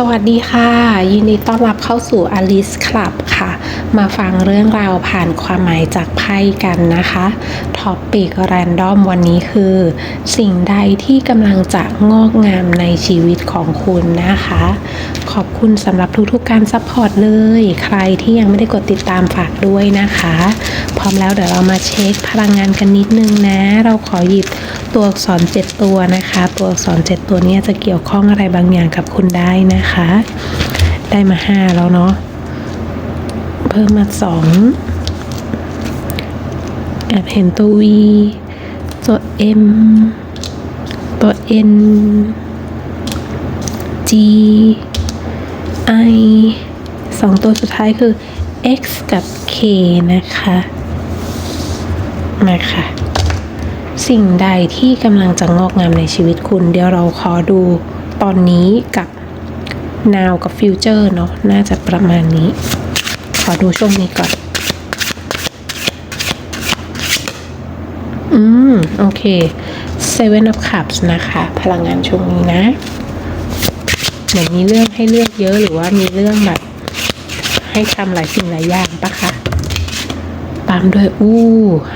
สวัสดีค่ะ ยินดีต้อนรับเข้าสู่อลิสคลับค่ะ มาฟังเรื่องราวผ่านความหมายจากไพ่กันนะคะท็อปปิกแรนดอมวันนี้คือ สิ่งใดที่กำลังจะงอกงามในชีวิตของคุณนะคะ ขอบคุณสำหรับทุกๆการซัพพอร์ตเลย ใครที่ยังไม่ได้กดติดตามฝากด้วยนะคะ พร้อมแล้วเดี๋ยวเรามาเช็คพลังงานกันนิดนึงนะ เราขอหยิบตัวอักษร7ตัวนะคะ ตัวอักษร7ตัวนี้จะเกี่ยวข้องอะไรบางอย่างกับคุณได้นะคะ ได้มา 5 แล้วเนาะ พิ่มมา2แอบเห็นตัว V ตัว M ตัว N G I สองตัวสุดท้ายคือ X กับ K นะคะ มาค่ะ สิ่งใดที่กำลังจะงอกงามในชีวิตคุณ เดี๋ยวเราขอดูตอนนี้กับ now กับ future เนาะ น่าจะประมาณนี้ ขอดูช่วงนี้ก่อน อืม โอเค seven of cups นะคะ พลังงานช่วงนี้นะ เหมือนมีเรื่องให้เลือกเยอะหรือว่ามีเรื่องแบบ ให้ทำหลายสิ่งหลายอย่างปะคะ ตามด้วย อู้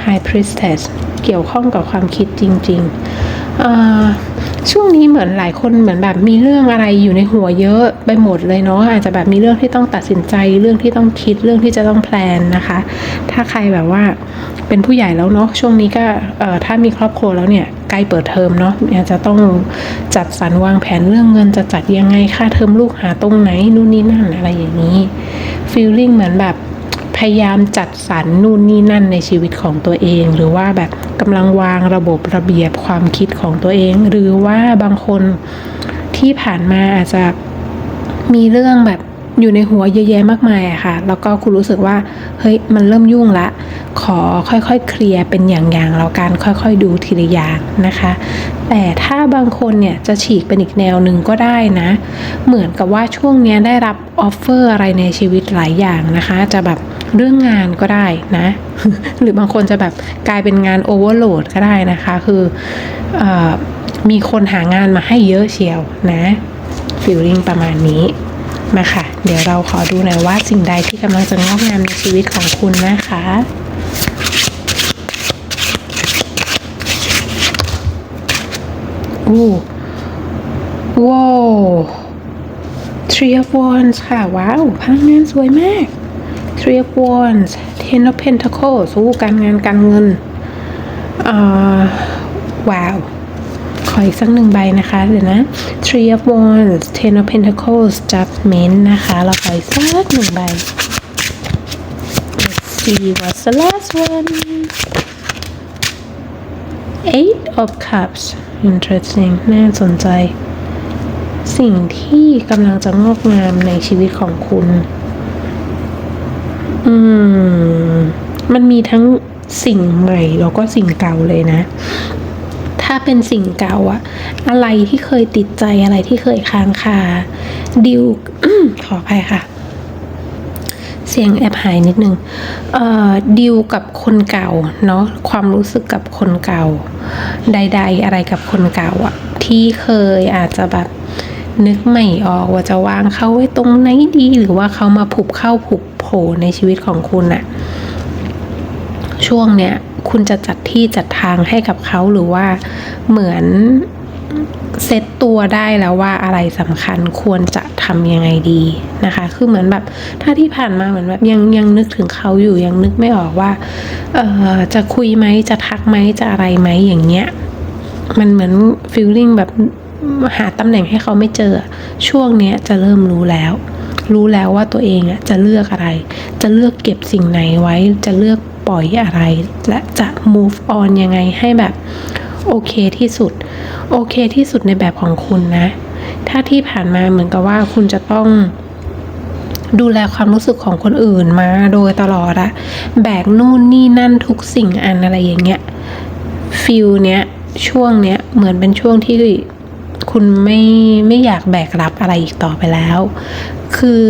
High Priestess เกี่ยวข้องกับความคิดจริง ๆ อ่า ช่วงนี้เหมือนหลายคนเหมือนแบบมีเรื่องอะไรอยู่ในหัวเยอะไปหมดเลยเนาะอาจจะแบบมีเรื่องที่ต้องตัดสินใจเรื่องที่ต้องคิดเรื่องที่จะต้องแพลนนะคะ ถ้าใครแบบว่าเป็นผู้ใหญ่แล้วเนาะช่วงนี้ก็ถ้ามีครอบครัวแล้วเนี่ยใกล้เปิดเทอมเนาะอาจจะต้องจัดสรรวางแผนเรื่องเงินจะจัดยังไงค่าเทอมลูกหาตรงไหนนู่นนี่นั่นอะไรอย่างนี้ฟีลลิ่งเหมือนแบบ พยายามจัดสรรนู่นนี่นั่นในชีวิตของตัวเอง หรือว่าแบบกำลังวางระบบระเบียบความคิดของตัวเอง หรือว่าบางคนที่ผ่านมาอาจจะมีเรื่องแบบอยู่ในหัวเยอะแยะมากมายอะค่ะ แล้วก็คุณรู้สึกว่า เฮ้ย มันเริ่มยุ่งละ ขอค่อยๆ เคลียร์เป็นอย่างๆ แล้วการค่อยๆ ดูทีละอย่างนะคะ แต่ถ้าบางคนเนี่ยจะฉีกเป็นอีกแนวหนึ่งก็ได้นะ เหมือนกับว่าช่วงนี้ได้รับออฟเฟอร์อะไรในชีวิตหลายอย่างนะคะ จะแบบ เรื่องงานก็ได้นะ หรือบางคนจะแบบกลายเป็นงานโอเวอร์โหลดก็ได้นะคะ คือออมีคนหางานมาให้เยอะเชียวนะฟิลลิ่งประมาณนี้มาค่ะ เดี๋ยวเราขอดูหน่อยว่าสิ่งใดที่กำลังจะงอกงามในชีวิตของคุณนะคะอู้ว้าว Three of Wands ค่ะ ว้าวพลังงานสวยมาก Three of Wands Ten of Pentacles สู้การงานการเงินว้าว ขออีกสักหนึ่งใบนะคะ เดี๋ยวนะ Three of Wands Ten of Pentacles Judgment นะคะ เราขออีกสักหนึ่งใบ Let's see what's the last one Eight of Cups interesting น่าสนใจ สิ่งที่กำลังจะงอกงามในชีวิตของคุณ อืม มันมีทั้งสิ่งใหม่แล้วก็สิ่งเก่าเลยนะ ถ้าเป็นสิ่งเก่าอะอะไรที่เคยติดใจอะไรที่เคยค้างคาดิวขออภัยค่ะ เสียงแอบหายนิดนึงเอ่อดิวกับคนเก่าเนาะความรู้สึกกับคนเก่า ใด ๆ อะไรกับคนเก่าอะที่เคยอาจจะแบบนึกไม่ออกว่าจะวางเขาไว้ตรงไหนดี หรือว่าเขามาผุบเข้าผุบ ผล่ในชีวิตของคุณอะช่วงเนี้ยคุณจะจัดที่จัดทางให้กับเขาหรือว่าเหมือนเซตตัวได้แล้วว่าอะไรสำคัญควรจะทำยังไงดีนะคะ คือเหมือนแบบถ้าที่ผ่านมาเหมือนแบบยังยังนึกถึงเขาอยู่ยังนึกไม่ออกว่าเออจะคุยไหมจะทักไหมจะอะไรไหมอย่างเงี้ยมันเหมือนฟีลลิ่งแบบหาตำแหน่งให้เขาไม่เจอ ช่วงเนี้ยจะเริ่มรู้แล้ว รู้แล้วว่าตัวเองอะจะเลือกอะไร จะเลือกเก็บสิ่งไหนไว้ จะเลือกปล่อยอะไร และจะ move on ยังไงให้แบบโอเคที่สุด โอเคที่สุดในแบบของคุณนะ ถ้าที่ผ่านมาเหมือนกับว่าคุณจะต้องดูแลความรู้สึกของคนอื่นมาโดยตลอดอะแบกนู่นนี่นั่นทุกสิ่งอันอะไรอย่างเงี้ยฟิลเนี้ยช่วงเนี้ยเหมือนเป็นช่วงที่ คุณไม่ไม่อยากแบกรับอะไรอีกต่อไปแล้ว คือ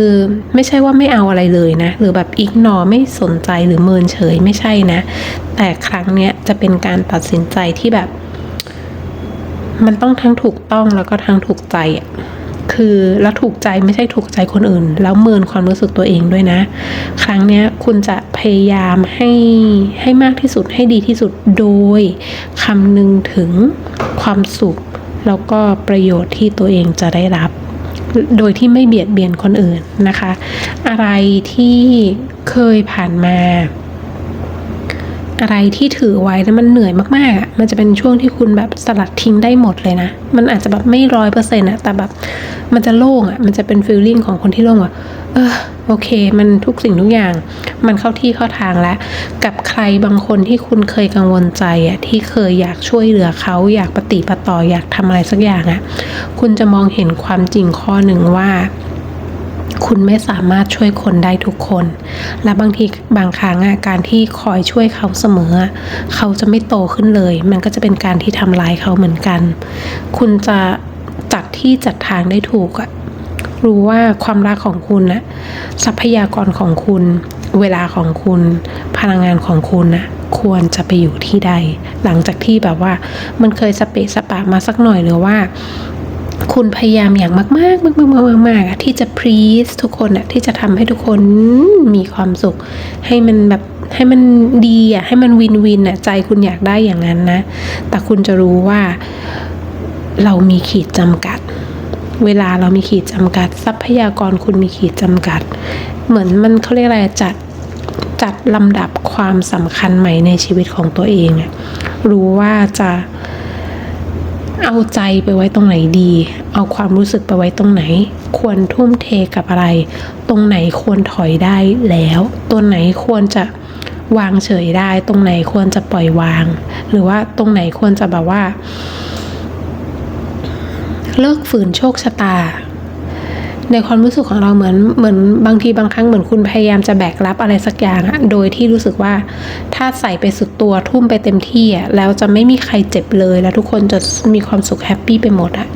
ไม่ใช่ว่าไม่เอาอะไรเลยนะ หรือแบบอีกนอไม่สนใจหรือเมินเฉยไม่ใช่นะ แต่ครั้งเนี้ยจะเป็นการตัดสินใจที่แบบ มันต้องทั้งถูกต้องแล้วก็ทั้งถูกใจอะคือแล้วถูกใจไม่ใช่ถูกใจคนอื่น แล้วเมินความรู้สึกตัวเองด้วยนะ ครั้งเนี้ยคุณจะพยายามให้ให้มากที่สุดให้ดีที่สุดโดยคำนึงถึงความสุข แล้วก็ประโยชน์ที่ตัวเองจะได้รับ โดยที่ไม่เบียดเบียนคนอื่นนะคะ อะไรที่เคยผ่านมา อะไรที่ถือไว้แล้วมันเหนื่อยมากๆอะมันจะเป็นช่วงที่คุณแบบสลัดทิ้งได้หมดเลยนะ มันอาจจะแบบไม่ร้อยเปอร์เซ็นต์อะแต่แบบมันจะโล่งอะมันจะเป็นฟีลลิ่งของคนที่โล่งว่าเออโอเค มันทุกสิ่งทุกอย่าง มันเข้าที่เข้าทางแล้ว กับใครบางคนที่คุณเคยกังวลใจอะที่เคยอยากช่วยเหลือเขาอยากปฏิปต่ออยากทำอะไรสักอย่างอะคุณจะมองเห็นความจริงข้อหนึ่งว่า คุณไม่สามารถช่วยคนได้ทุกคน และบางทีบางครั้งการที่คอยช่วยเขาเสมอ เขาจะไม่โตขึ้นเลย มันก็จะเป็นการที่ทำร้ายเขาเหมือนกัน คุณจะจัดที่จัดทางได้ถูกอะรู้ว่าความรักของคุณนะทรัพยากรของคุณ เวลาของคุณ พลังงานของคุณนะควรจะไปอยู่ที่ใด หลังจากที่แบบว่ามันเคยสเปะสปะมาสักหน่อยหรือว่า คุณพยายามอย่างมากๆมากๆมากๆอะที่จะพรีสทุกคนอะที่จะทำให้ทุกคนมีความสุข ให้มันแบบให้มันดีอะให้มันวินวินอะใจคุณอยากได้อย่างนั้นนะ แต่คุณจะรู้ว่าเรามีขีดจำกัด เวลาเรามีขีดจำกัด ทรัพยากรคุณมีขีดจำกัด เหมือนมันเขาเรียกอะไรจัดจัดลำดับความสำคัญใหม่ในชีวิตของตัวเอง รู้ว่าจะ เอาใจไปไว้ตรงไหนดี เอาความรู้สึกไปไว้ตรงไหน ควรทุ่มเทกับอะไร ตรงไหนควรถอยได้แล้ว ตัวไหนควรจะวางเฉยได้ ตรงไหนควรจะปล่อยวาง หรือว่าตรงไหนควรจะแบบว่า เลิกฝืนโชคชะตา ในความรู้สึกของเราเหมือนเหมือนบางทีบางครั้งเหมือนคุณพยายามจะแบกรับอะไรสักอย่างอะโดยที่รู้สึกว่าถ้าใส่ไปสุดตัวทุ่มไปเต็มที่อะแล้วจะไม่มีใครเจ็บเลยแล้วทุกคนจะมีความสุขแฮปปี้ไปหมดอะ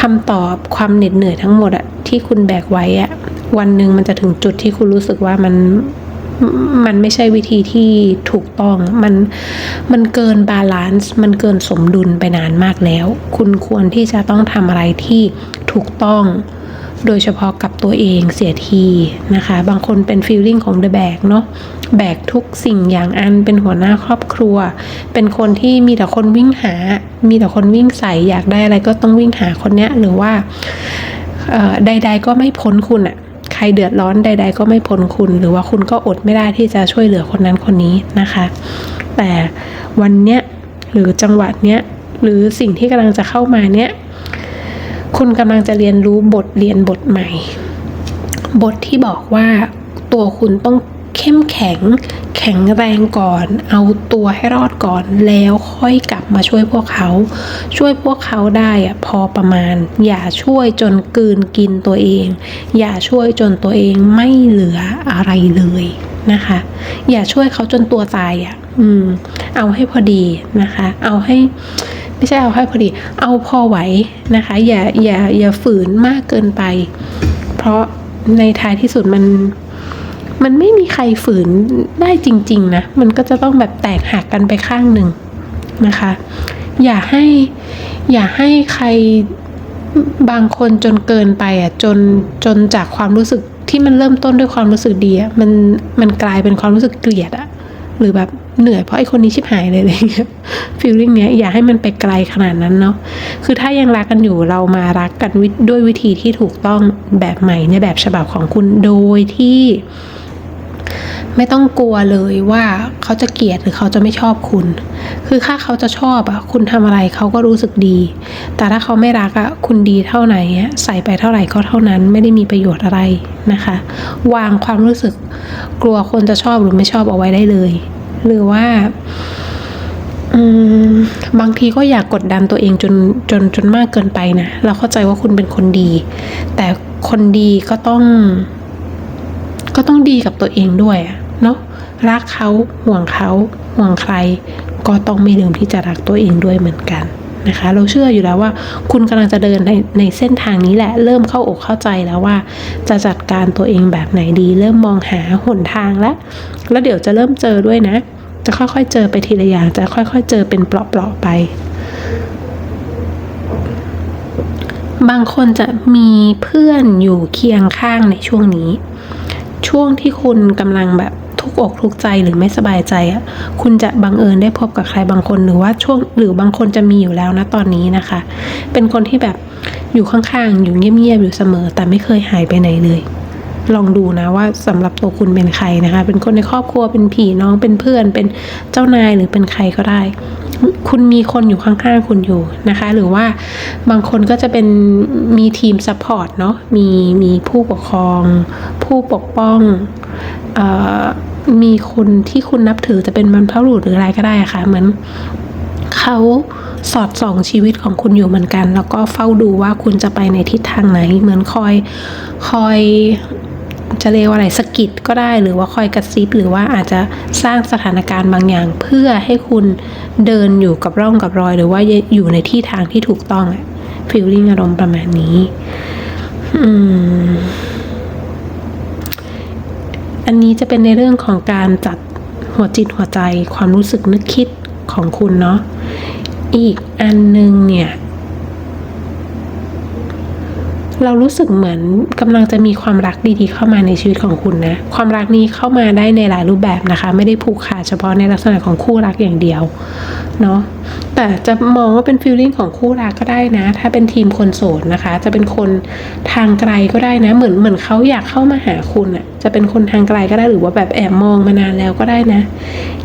คำตอบความเหน็ดเหนื่อยทั้งหมดอะที่คุณแบกไว้อะวันหนึ่งมันจะถึงจุดที่คุณรู้สึกว่ามันมันไม่ใช่วิธีที่ถูกต้อง มัน มันเกินบาลานซ์ มันเกินสมดุลไปนานมากแล้ว คุณควรที่จะต้องทำอะไรที่ถูกต้อง โดยเฉพาะกับตัวเองเสียทีนะคะ บางคนเป็นฟีลลิ่งของ The Bag เนาะแบกทุกสิ่งอย่างอันเป็นหัวหน้าครอบครัว เป็นคนที่มีแต่คนวิ่งหา มีแต่คนวิ่งใส่อยากได้อะไรก็ต้องวิ่งหาคนเนี้ยหรือว่าใด ๆ ก็ไม่พ้นคุณอะใครเดือดร้อนใด ๆ ก็ไม่พ้นคุณ หรือว่าคุณก็อดไม่ได้ที่จะช่วยเหลือคนนั้นคนนี้นะคะ แต่วันเนี้ยหรือจังหวะเนี้ยหรือสิ่งที่กำลังจะเข้ามาเนี้ย คุณกำลังจะเรียนรู้บทเรียนบทใหม่ บทที่บอกว่าตัวคุณต้องเข้มแข็ง แข็งแรงก่อน เอาตัวให้รอดก่อน แล้วค่อยกลับมาช่วยพวกเขา ช่วยพวกเขาได้อะพอประมาณ อย่าช่วยจนกืนกินตัวเอง อย่าช่วยจนตัวเองไม่เหลืออะไรเลยนะคะ อย่าช่วยเขาจนตัวตายอะ อืม เอาให้พอดีนะคะ เอาให้ ไม่ใช่เอาให้พอดี เอาพอไหวนะคะ อย่าอย่าอย่าฝืนมากเกินไป เพราะในท้ายที่สุดมัน มันไม่มีใครฝืนได้จริง ๆ นะ มันก็จะต้องแบบแตกหักกันไปข้างหนึ่งนะคะ อย่าให้อย่าให้ใครบางคนจนเกินไปอะจนจนจากความรู้สึกที่มันเริ่มต้นด้วยความรู้สึกดีอะมันมันกลายเป็นความรู้สึกเกลียดอะหรือแบบ เหนื่อยเพราะไอ้คนนี้ชิบหายเลยอะไรเงี้ยฟีลลิ่งเนี้ยอย่าให้มันไปไกลขนาดนั้นเนาะคือถ้ายังรักกันอยู่เรามารักกันวิด้วยวิธีที่ถูกต้องแบบใหม่ในแบบฉบับของคุณโดยที่ไม่ต้องกลัวเลยว่าเขาจะเกลียดหรือเขาจะไม่ชอบคุณ คือถ้าเขาจะชอบอะ คุณทำอะไรเขาก็รู้สึกดี แต่ถ้าเขาไม่รักอะ คุณดีเท่าไหนอะใส่ไปเท่าไหร่ก็เท่านั้น ไม่ได้มีประโยชน์อะไรนะคะ วางความรู้สึกกลัวคนจะชอบหรือไม่ชอบเอาไว้ได้เลย หรือว่าบางทีก็อยากกดดันตัวเองจนจนจนมากเกินไปนะ เราเข้าใจว่าคุณเป็นคนดี แต่คนดีก็ต้อง ก็ต้องดีกับตัวเองด้วยเนาะรักเขาห่วงเขาห่วงใคร ก็ต้องไม่ลืมที่จะรักตัวเองด้วยเหมือนกัน นะคะ เราเชื่ออยู่แล้วว่า คุณกำลังจะเดินในในเส้นทางนี้แหละ เริ่มเข้าอกเข้าใจแล้วว่า จะจัดการตัวเองแบบไหนดี เริ่มมองหาหนทางแล้ว แล้วเดี๋ยวจะเริ่มเจอด้วยนะ จะค่อยๆเจอไปทีละอย่าง จะค่อยๆ เจอเป็นเปราะๆไป บางคนจะมีเพื่อนอยู่เคียงข้างในช่วงนี้ ช่วงที่คุณกำลังแบบ ทุกอกทุกใจหรือไม่สบายใจอะคุณจะบังเอิญได้พบกับใครบางคนหรือว่าช่วงหรือบางคนจะมีอยู่แล้วนะตอนนี้นะคะ เป็นคนที่แบบอยู่ข้างๆ อยู่เงียบๆอยู่เสมอ แต่ไม่เคยหายไปไหนเลย ลองดูนะว่าสำหรับตัวคุณเป็นใครนะคะ เป็นคนในครอบครัวเป็นพี่น้องเป็นเพื่อน เป็นเจ้านายหรือเป็นใครก็ได้ คุณมีคนอยู่ข้างๆคุณอยู่นะคะ หรือว่าบางคนก็จะเป็นมีทีมซัพพอร์ตเนาะมีมีผู้ปกครอง ผู้ปกป้อง เอ่อ มีคนที่คุณนับถือจะเป็นบรรพบุรุษหรืออะไรก็ได้อะค่ะ เหมือนเขาสอดส่องชีวิตของคุณอยู่เหมือนกัน แล้วก็เฝ้าดูว่าคุณจะไปในทิศทางไหน เหมือนคอยคอยจะเรียกว่าอะไรสะกิดก็ได้หรือว่าคอยกระซิบหรือว่าอาจจะสร้างสถานการณ์บางอย่าง เพื่อให้คุณเดินอยู่กับร่องกับรอย หรือว่าอยู่ในที่ทางที่ถูกต้องอะฟีลลิ่งอารมณ์ประมาณนี้ อืม อันนี้จะเป็นในเรื่องของการจัดหัวจิตหัวใจความรู้สึกนึกคิดของคุณเนาะอีกอันหนึงเนี่ย เรารู้สึกเหมือนกำลังจะมีความรักดีๆ เข้ามาในชีวิตของคุณนะ ความรักนี้เข้ามาได้ในหลายรูปแบบนะคะ ไม่ได้ผูกขาดเฉพาะในลักษณะของคู่รักอย่างเดียวเนาะแต่จะมองว่าเป็นฟีลลิ่งของคู่รักก็ได้นะ ถ้าเป็นทีมคนโสดนะคะ จะเป็นคนทางไกลก็ได้นะ เหมือนเหมือนเขาอยากเข้ามาหาคุณอะ่ะ จะเป็นคนทางไกลก็ได้หรือว่าแบบแอบมองมานานแล้วก็ได้นะ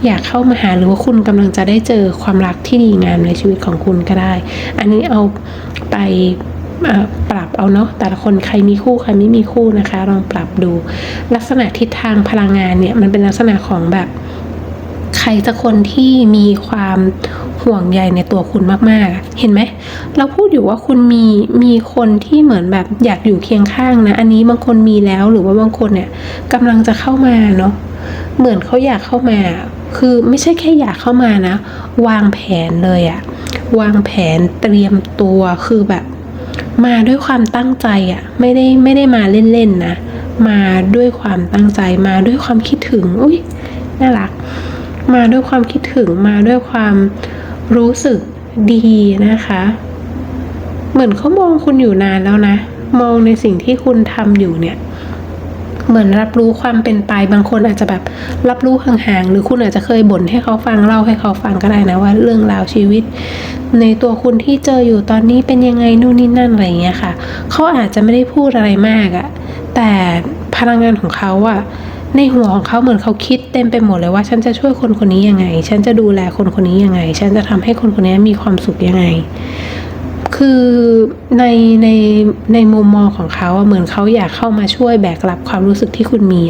อยากเข้ามาหาหรือว่าคุณกำลังจะได้เจอความรักที่ดีงามในชีวิตของคุณก็ได้ อันนี้เอาไป ปรับเอาเนาะแต่ละคนใครมีคู่ใครไม่มีคู่นะคะ ลองปรับดู ลักษณะทิศทางพลังงานเนี่ยมันเป็นลักษณะของแบบใครสักคนที่มีความห่วงใยในตัวคุณมากๆ เห็นไหม เราพูดอยู่ว่าคุณมีมีคนที่เหมือนแบบอยากอยู่เคียงข้างนะ อันนี้บางคนมีแล้วหรือว่าบางคนเนี่ยกำลังจะเข้ามาเนาะ เหมือนเขาอยากเข้ามา คือไม่ใช่แค่อยากเข้ามานะ วางแผนเลยอะวางแผนเตรียมตัวคือแบบ มาด้วยความตั้งใจอะไม่ได้ไม่ได้มาเล่นๆนะ มาด้วยความตั้งใจ มาด้วยความคิดถึง อุ้ยน่ารัก มาด้วยความคิดถึงมาด้วยความรู้สึกดีนะคะ เหมือนเขามองคุณอยู่นานแล้วนะ มองในสิ่งที่คุณทำอยู่เนี่ย เหมือนรับรู้ความเป็นไปบางคนอาจจะแบบรับรู้ห่างๆหรือคุณอาจจะเคยบ่นให้เขาฟังเล่าให้เขาฟังก็ได้นะว่า เรื่องราวชีวิต ในตัวคุณที่เจออยู่ตอนนี้เป็นยังไงนู่นนี่นั่นอะไรเงี้ยค่ะเขาอาจจะไม่ได้พูดอะไรมากอะแต่พลังงานของเขาอะในหัวของเขาเหมือนเขาคิดเต็มไปหมดเลยว่า ฉันจะช่วยคนคนนี้ยังไง ฉันจะดูแลคนคนนี้ยังไง ฉันจะทำให้คนคนนี้มีความสุขยังไง คือในในในมุมมองของเขาเหมือนเขาอยากเข้ามาช่วยแบกรับความรู้สึกที่คุณมี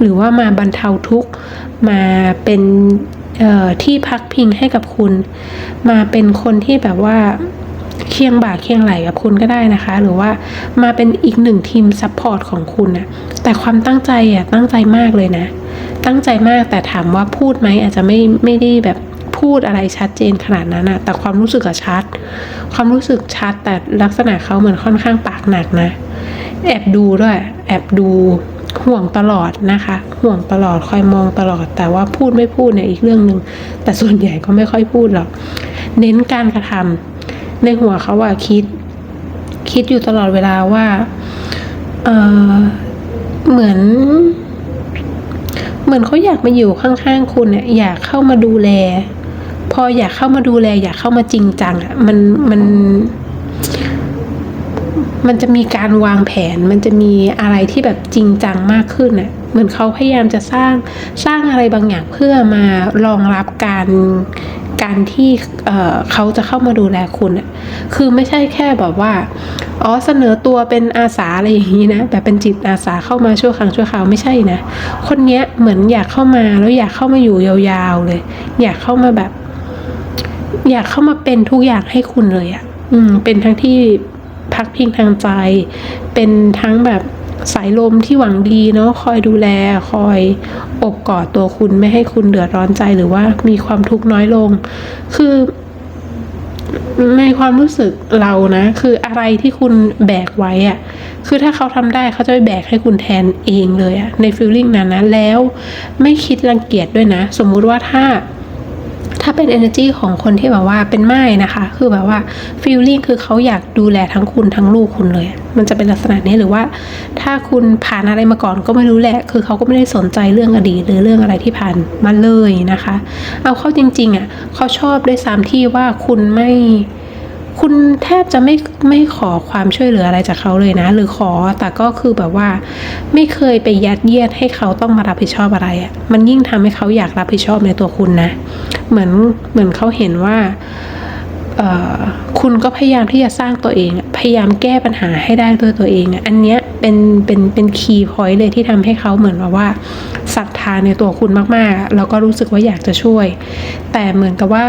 หรือว่ามาบรรเทาทุกข์มาเป็น ที่พักพิงให้กับคุณ มาเป็นคนที่แบบว่าเคียงบ่าเคียงไหลกับคุณก็ได้นะคะ หรือว่ามาเป็นอีกหนึ่งทีมซัพพอร์ตของคุณอะแต่ความตั้งใจอะตั้งใจมากเลยนะ ตั้งใจมากแต่ถามว่าพูดไหมอาจจะไม่ไม่ได้แบบพูดอะไรชัดเจนขนาดนั้นอะแต่ความรู้สึกอะชัด ความรู้สึกชัดแต่ลักษณะเขาเหมือนค่อนข้างปากหนักนะ แอบดูด้วย แอบดู ห่วงตลอดนะคะ ห่วงตลอดคอยมองตลอด แต่ว่าพูดไม่พูดเนี่ยอีกเรื่องหนึ่งแต่ส่วนใหญ่ก็ไม่ค่อยพูดหรอก เน้นการกระทำในหัวเขาว่าคิด คิดอยู่ตลอดเวลาว่าเออเหมือน เหมือนเขาอยากมาอยู่ข้างๆคุณเนี่ยอยากเข้ามาดูแล พออยากเข้ามาดูแล อยากเข้ามาจริงจังอะมันมัน มันจะมีการวางแผน มันจะมีอะไรที่แบบจริงจังมากขึ้นน่ะเหมือนเขาพยายามจะสร้างสร้างอะไรบางอย่างเพื่อมารองรับการการที่เเขาจะเข้ามาดูแลคุณน่ะคือไม่ใช่แค่แบบว่า อ๋อเสนอตัวเป็นอาสาอะไรอย่างนี้นะ แบบเป็นจิตอาสาเข้ามาชั่วครั้งชั่วคราวไม่ใช่นะ คนเนี้ยเหมือนอยากเข้ามาแล้วอยากเข้ามาอยู่ยาวๆเลย อยากเข้ามาแบบ อยากเข้ามาเป็นทุกอย่างให้คุณเลยอะ่ะอืม เป็นทั้งที่ พักพิงทางใจ เป็นทั้งแบบสายลมที่หวังดีเนาะคอยดูแลคอยอบกอดตัวคุณไม่ให้คุณเดือดร้อนใจหรือว่ามีความทุกข์น้อยลง คือในความรู้สึกเรานะ คืออะไรที่คุณแบกไว้อะคือถ้าเขาทำได้เขาจะไปแบกให้คุณแทนเองเลยอะในฟีลลิ่งนั้นนะแล้วไม่คิดรังเกียจด้วยนะ สมมุติว่าถ้า ถ้าเป็น energy ของคนที่แบบว่าเป็นไม้นะคะ คือแบบว่า feeling คือเขาอยากดูแลทั้งคุณทั้งลูกคุณเลย มันจะเป็นลักษณะนี้หรือว่า ถ้าคุณผ่านอะไรมาก่อนก็ไม่รู้แหละ คือเขาก็ไม่ได้สนใจเรื่องอดีตหรือเรื่องอะไรที่ผ่านมาเลยนะคะ เอาเข้าจริงๆอะเขาชอบด้วยซ้ำที่ว่าคุณไม่คุณแทบจะไม่ไม่ขอความช่วยเหลืออะไรจากเขาเลยนะ หรือขอแต่ก็คือแบบว่า ไม่เคยไปยัดเยียดให้เขาต้องมารับผิดชอบอะไรอะ่ะมันยิ่งทำให้เขาอยากรับผิดชอบในตัวคุณนะ เหมือนเหมือนเขาเห็นว่าคุณก็พยายามที่จะสร้างตัวเอง พยายามแก้ปัญหาให้ได้ด้วยตัวเอง อันเนี้ยเป็นเป็นเป็นคีย์พอยต์เลยที่ทำให้เขาเหมือนแบบว่าศรัทธาในตัวคุณมากๆ แล้วก็รู้สึกว่าอยากจะช่วย แต่เหมือนกับว่า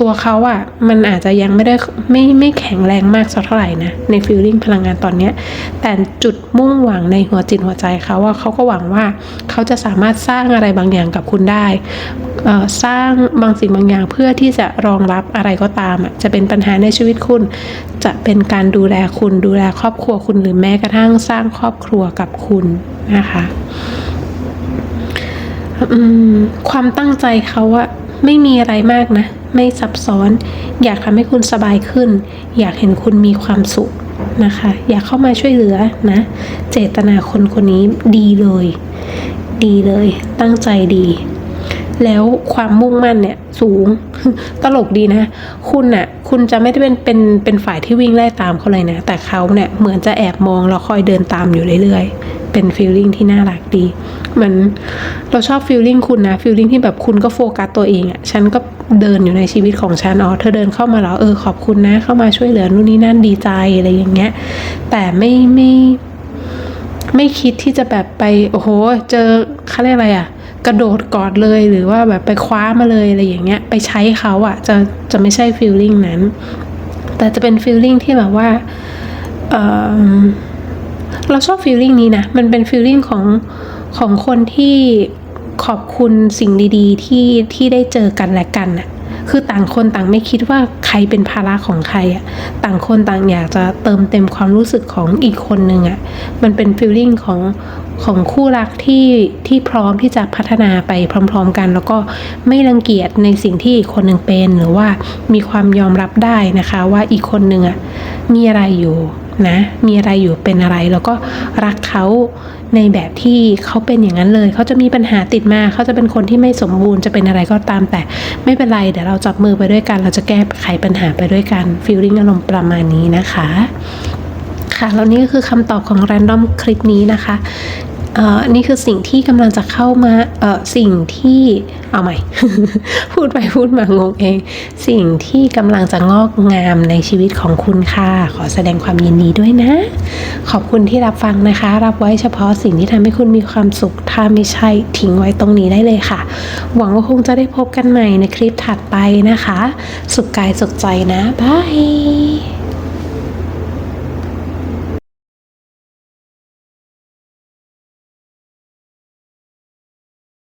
ตัวเขาอะ่ะมันอาจจะยังไม่ได้ไม่ไม่แข็งแรงมากสักเท่าไหร่นะในฟีลลิ่งพลังงานตอนเนี้ยแต่จุดมุ่งหวังในหัวจิตหัวใจเขาว่าเขาก็หวังว่าเขาจะสามารถสร้างอะไรบางอย่างกับคุณได้สร้างบางสิ่งบางอย่างเพื่อที่จะรองรับอะไรก็ตามอะจะเป็นปัญหาในชีวิตคุณ จะเป็นการดูแลคุณดูแลครอบครัวคุณหรือแม้กระทั่งสร้างครอบครัวกับคุณนะคะความตั้งใจเขาอะไม่มีอะไรมากนะ ไม่ซับซ้อน อยากทำให้คุณสบายขึ้น อยากเห็นคุณมีความสุขนะคะ อยากเข้ามาช่วยเหลือนะ เจตนาคนคนนี้ดีเลย ดีเลย ตั้งใจดี แล้วความมุ่งมั่นเนี่ยสูง ตลกดีนะ คุณน่ะ คุณจะไม่ได้เป็นเป็นเป็นฝ่ายที่วิ่งไล่ตามเขาเลยนะ แต่เขาเนี่ยเหมือนจะแอบมองแล้วคอยเดินตามอยู่เรื่อยๆ เป็นฟีลลิ่งที่น่ารักดี มือนเราชอบฟีลลิ่งคุณนะฟีลลิ่งที่แบบคุณก็โฟกัสตัวเองอะ่ะฉันก็เดินอยู่ในชีวิตของฉันอ๋อเธอเดินเข้ามาแล้วเออขอบคุณนะ เข้ามาช่วยเหลือนู่นนี่นั่นดีใจอะไรอย่างเงี้ย แต่ไม่ไม่ไม่คิดที่จะแบบไปโอ้โห เจอเขาเรียกอะไรอะ่ะ กระโดดกอดเลยหรือว่าแบบไปคว้ามาเลยอะไรอย่างเงี้ย ไปใช้เขาอะ่ะจะจะไม่ใช่ฟีลลิ่งนั้น แต่จะเป็นฟีลลิ่งที่แบบว่าเเราชอบฟีลลิ่งนี้นะ มันเป็นฟีลลิ่งของ ของคนที่ขอบคุณสิ่งดีๆ ที่ที่ได้เจอกันและกันน่ะคือต่างคนต่างไม่คิดว่าใครเป็นภาระของใครอะต่างคนต่างอยากจะเติมเต็มความรู้สึกของอีกคนนึงอะมันเป็นฟีลลิ่งของของคู่รักที่ที่พร้อมที่จะพัฒนาไปพร้อม ๆ กัน แล้วก็ไม่รังเกียจในสิ่งที่อีกคนหนึ่งเป็น หรือว่ามีความยอมรับได้นะคะ ว่าอีกคนหนึ่งอะมีอะไรอยู่ นะมีอะไรอยู่เป็นอะไรแล้วก็รักเขาในแบบที่เขาเป็นอย่างนั้นเลย เขาจะมีปัญหาติดมาเขาจะเป็นคนที่ไม่สมบูรณ์จะเป็นอะไรก็ตามแต่ไม่เป็นไรเดี๋ยวเราจับมือไปด้วยกัน เราจะแก้ไขปัญหาไปด้วยกันฟีลลิ่งอารมณ์ประมาณนี้นะคะค่ะแล้วนี่ก็คือคำตอบของ Random คลิปนี้นะคะ นี่คือสิ่งที่กำลังจะเข้ามาเอ่อสิ่งที่เอาใหม่ พูดไปพูดมางงเอง สิ่งที่กำลังจะงอกงามในชีวิตของคุณค่ะ ขอแสดงความยินดีด้วยนะ ขอบคุณที่รับฟังนะคะ รับไว้เฉพาะสิ่งที่ทำให้คุณมีความสุข ถ้าไม่ใช่ทิ้งไว้ตรงนี้ได้เลยค่ะ หวังว่าคงจะได้พบกันใหม่ในคลิปถัดไปนะคะ สุขกายสุขใจนะบาย